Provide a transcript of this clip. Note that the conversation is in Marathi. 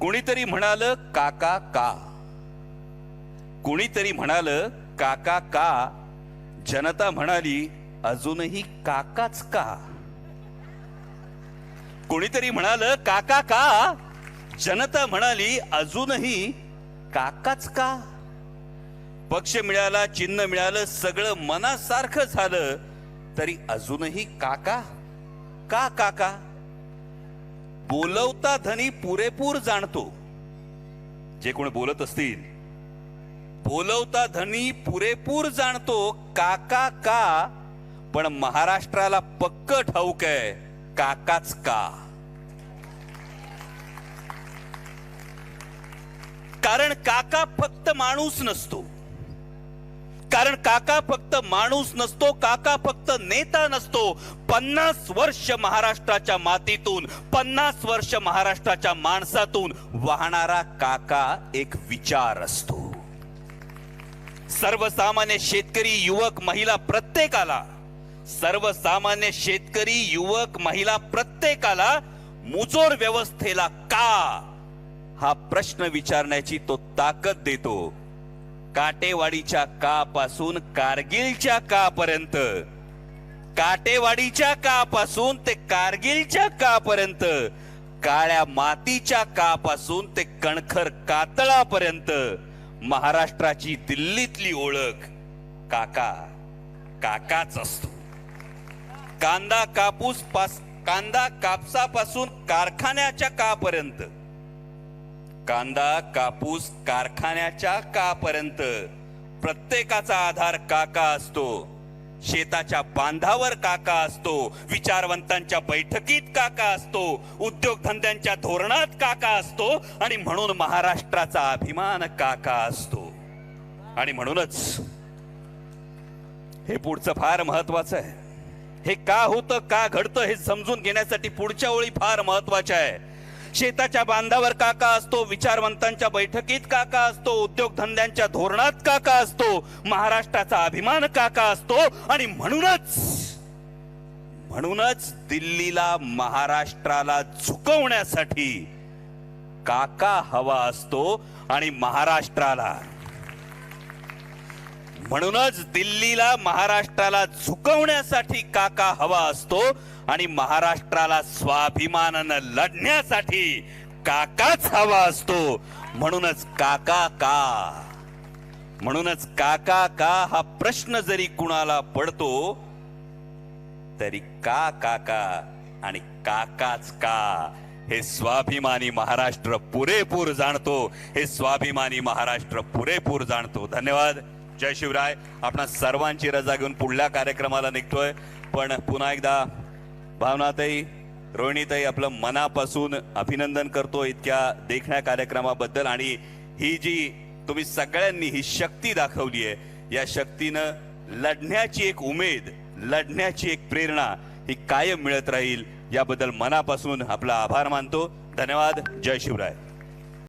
कुणीतरी म्हणाल काका का? कुणीतरी म्हणाल काका का? जनता म्हणाली अजूनही काकाच का? कुणीतरी म्हणाल काका का? जनता म्हणाली अजूनही काकाच का? पक्ष मिळाला चिन्ह मिळालं सगळं मनासारखं झालं तरी अजूनही काका? का काका? बोलवता धनी पुरेपूर जाणतो. जे कोण बोलत असतील. बोलवता धनी पुरेपूर जाणतो काका का? पण महाराष्ट्राला पक्क ठाऊक आहे काकाच का? कारण काका फक्त माणूस नसतो. कारण काका फक्त माणूस नसतो काका फक्त नेता नसतो. पन्नास वर्ष महाराष्ट्राच्या मातीतून पन्नास वर्ष महाराष्ट्राच्या माणसातून वाहणारा काका एक विचार असतो. सर्वसामान्य शेतकरी युवक महिला प्रत्येकाला सर्वसामान्य शेतकरी युवक महिला प्रत्येकाला मुजोर व्यवस्थेला का हा प्रश्न विचारण्याची तो ताकद देतो. काटेवाडीच्या का पासून कारगिलच्या का पर्यंत काटेवाडीच्या का पासून ते कारगिलच्या का पर्यंत काळ्या मातीच्या का पासून ते कणखर कातळापर्यंत. महाराष्ट्राची दिल्लीतली ओळख. काका काकाच असतो. कांदा कापूस पास कांदा कापसापासून कारखान्याच्या कापर्यंत. कांदा कापूस कारखान्याच्या कापर्यंत प्रत्येकाचा आधार काका असतो. शेताच्या बांधावर काका असतो. विचारवंतांच्या बैठकीत काका असतो. उद्योगधंद्यांच्या धोरणात काका असतो. आणि म्हणून महाराष्ट्राचा अभिमान काका असतो. आणि म्हणूनच हे पुढचं फार महत्वाचं आहे. हे का होतं का घडतं हे समजून घेण्यासाठी पुढच्या ओळी फार महत्त्वाच्या आहे. शेताच्या बांधावर काका असतो विचारवंतांच्या बैठकीत काका असतो उद्योगधंद्यांच्या धोरणात काका असतो महाराष्ट्राचा अभिमान काका असतो आणि म्हणूनच म्हणूनच दिल्लीला महाराष्ट्राला झुकवण्यासाठी काका हवा असतो आणि महाराष्ट्राला म्हणूनच दिल्लीला महाराष्ट्राला झुकवण्यासाठी काका हवा असतो आणि महाराष्ट्राला स्वाभिमानानं लढण्यासाठी काकाच हवा असतो. म्हणूनच काका का? म्हणूनच काका का हा प्रश्न जरी कुणाला पडतो तरी का काका आणि काकाच का? हे स्वाभिमानी महाराष्ट्र पुरेपूर जाणतो. हे स्वाभिमानी महाराष्ट्र पुरेपूर जाणतो. धन्यवाद. जय शिवराय. आपणा सर्वांची रजा घेऊन पुढल्या कार्यक्रमाला निघतोय. पण पुन्हा एकदा भावनातही रोहिणीताई आपलं मनापासून अभिनंदन करतो इतक्या देखण्या कार्यक्रमाबद्दल. आणि ही जी तुम्ही सगळ्यांनी ही शक्ती दाखवली आहे या शक्तीनं लढण्याची एक उमेद लढण्याची एक प्रेरणा ही कायम मिळत राहील. याबद्दल मनापासून आपला आभार मानतो. धन्यवाद. जय शिवराय.